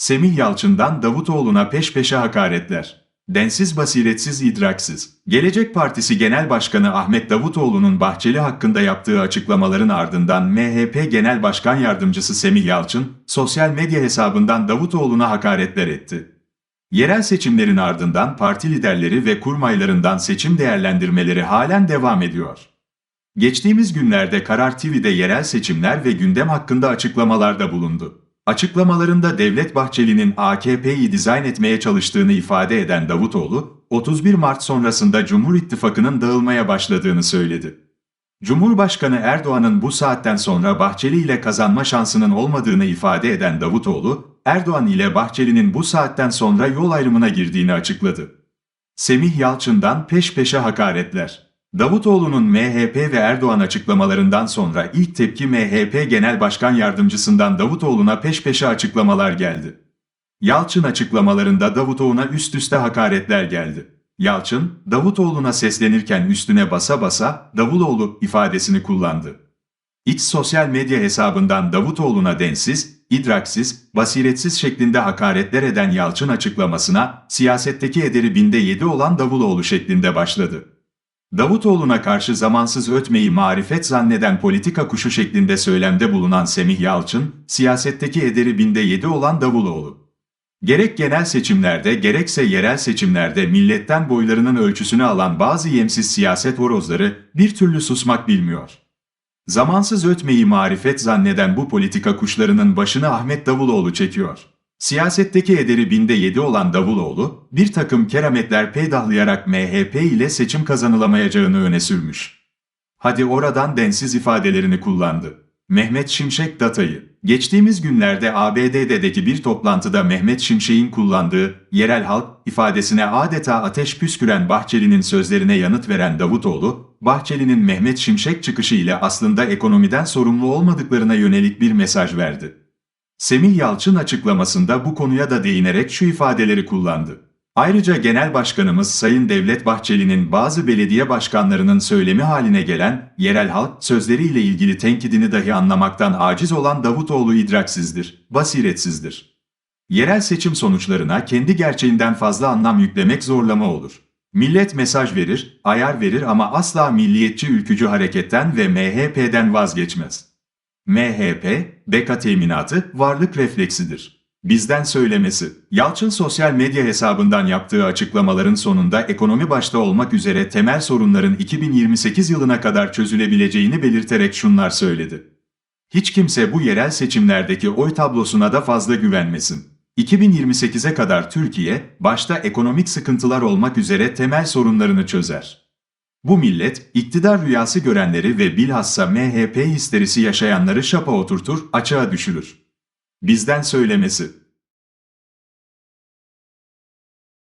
Semih Yalçın'dan Davutoğlu'na peş peşe hakaretler. Densiz basiretsiz idraksiz. Gelecek Partisi Genel Başkanı Ahmet Davutoğlu'nun Bahçeli hakkında yaptığı açıklamaların ardından MHP Genel Başkan Yardımcısı Semih Yalçın, sosyal medya hesabından Davutoğlu'na hakaretler etti. Yerel seçimlerin ardından parti liderleri ve kurmaylarından seçim değerlendirmeleri halen devam ediyor. Geçtiğimiz günlerde Karar TV'de yerel seçimler ve gündem hakkında açıklamalarda bulundu. Açıklamalarında Devlet Bahçeli'nin AKP'yi dizayn etmeye çalıştığını ifade eden Davutoğlu, 31 Mart sonrasında Cumhur İttifakı'nın dağılmaya başladığını söyledi. Cumhurbaşkanı Erdoğan'ın bu saatten sonra Bahçeli ile kazanma şansının olmadığını ifade eden Davutoğlu, Erdoğan ile Bahçeli'nin bu saatten sonra yol ayrımına girdiğini açıkladı. Semih Yalçın'dan peş peşe hakaretler. Davutoğlu'nun MHP ve Erdoğan açıklamalarından sonra ilk tepki MHP Genel Başkan Yardımcısından Davutoğlu'na peş peşe açıklamalar geldi. Yalçın açıklamalarında Davutoğlu'na üst üste hakaretler geldi. Yalçın, Davutoğlu'na seslenirken üstüne basa basa Davutoğlu ifadesini kullandı. X sosyal medya hesabından Davutoğlu'na densiz, idraksiz, basiretsiz şeklinde hakaretler eden Yalçın açıklamasına siyasetteki ederi binde yedi olan Davutoğlu şeklinde başladı. Davutoğlu'na karşı zamansız ötmeyi marifet zanneden politika kuşu şeklinde söylemde bulunan Semih Yalçın, siyasetteki ederi binde yedi olan Davutoğlu. Gerek genel seçimlerde gerekse yerel seçimlerde milletten boylarının ölçüsünü alan bazı yemsiz siyaset horozları bir türlü susmak bilmiyor. Zamansız ötmeyi marifet zanneden bu politika kuşlarının başını Ahmet Davutoğlu çekiyor. Siyasetteki ederi binde yedi olan Davutoğlu, bir takım kerametler peydahlayarak MHP ile seçim kazanılamayacağını öne sürmüş. Hadi oradan densiz ifadelerini kullandı. Mehmet Şimşek datayı. Geçtiğimiz günlerde ABD'deki bir toplantıda Mehmet Şimşek'in kullandığı yerel halk ifadesine adeta ateş püsküren Bahçeli'nin sözlerine yanıt veren Davutoğlu, Bahçeli'nin Mehmet Şimşek çıkışı ile aslında ekonomiden sorumlu olmadıklarına yönelik bir mesaj verdi. Semih Yalçın açıklamasında bu konuya da değinerek şu ifadeleri kullandı. Ayrıca Genel Başkanımız Sayın Devlet Bahçeli'nin bazı belediye başkanlarının söylemi haline gelen yerel halk sözleriyle ilgili tenkidini dahi anlamaktan aciz olan Davutoğlu idraksizdir, basiretsizdir. Yerel seçim sonuçlarına kendi gerçeğinden fazla anlam yüklemek zorlama olur. Millet mesaj verir, ayar verir ama asla milliyetçi ülkücü hareketten ve MHP'den vazgeçmez. MHP, beka teminatı varlık refleksidir. Bizden söylemesi. Yalçın sosyal medya hesabından yaptığı açıklamaların sonunda ekonomi başta olmak üzere temel sorunların 2028 yılına kadar çözülebileceğini belirterek şunlar söyledi. Hiç kimse bu yerel seçimlerdeki oy tablosuna da fazla güvenmesin. 2028'e kadar Türkiye, başta ekonomik sıkıntılar olmak üzere temel sorunlarını çözer. Bu millet, iktidar rüyası görenleri ve bilhassa MHP histerisi yaşayanları şapa oturtur, açığa düşürür. Bizden söylemesi.